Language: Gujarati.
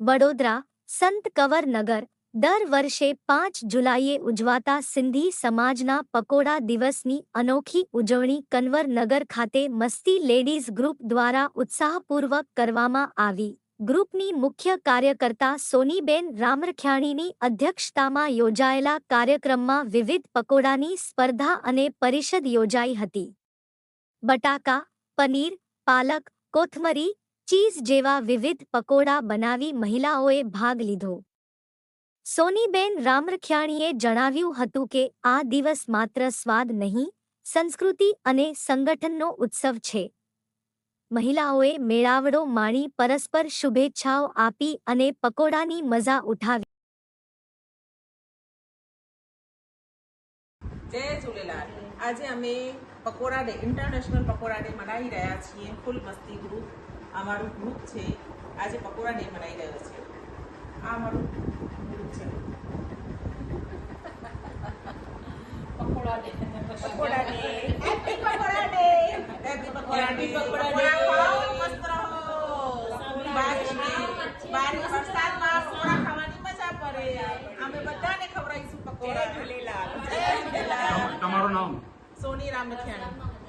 વડોદરા સંત કવરનગર દર વર્ષે પાંચ જુલાઈએ ઉજવાતા સિંધી સમાજના પકોડા દિવસની અનોખી ઉજવણી કન્વરનગર ખાતે મસ્તી લેડીઝ ગ્રુપ દ્વારા ઉત્સાહપૂર્વક કરવામાં આવી. ગ્રુપની મુખ્ય કાર્યકર્તા સોનીબેન રામરખ્યાણીની અધ્યક્ષતામાં યોજાયેલા કાર્યક્રમમાં વિવિધ પકોડાની સ્પર્ધા અને પરિષદ યોજાઈ હતી. બટાકા, પનીર, પાલક, કોથમરી ચીઝ જેવા વિવિધ પકોડા બનાવી મહિલાઓએ ભાગ લીધો. સોનીબેન રામરખ્યાણીએ જણાવ્યું હતું કે, આ દિવસ માત્ર સ્વાદ નહીં, સંસ્કૃતિ અને સંગઠનનો ઉત્સવ છે. મહિલાઓએ મેળાવડો માણી પરસ્પર શુભેચ્છાઓ આપી અને પકોડાની મજા ઉઠાવી. જય ઝૂલેલાલ. આજે અમે pakoda day international pakoda day મનાવી રહ્યા છીએ, ફૂલ મસ્તી ગ્રુપ અમારું ગ્રુપ છે. આજે પકોડા ડે મનાવી રહ્યો છે. આ અમારું ગ્રુપ છે. Pakoda day pakoda day happy pakoda day happy pakoda day pakoda ખાઓ મસ્ત રહો. બારી બારી વરસાદમાં પકોડા ખાવાની મજા પડે અમે બધાને ખવડાવીશું પકોડા. જય ઝૂલેલાલ. જય ઝૂલેલાલ. તમારું નામ? સોની રામરખિયાણી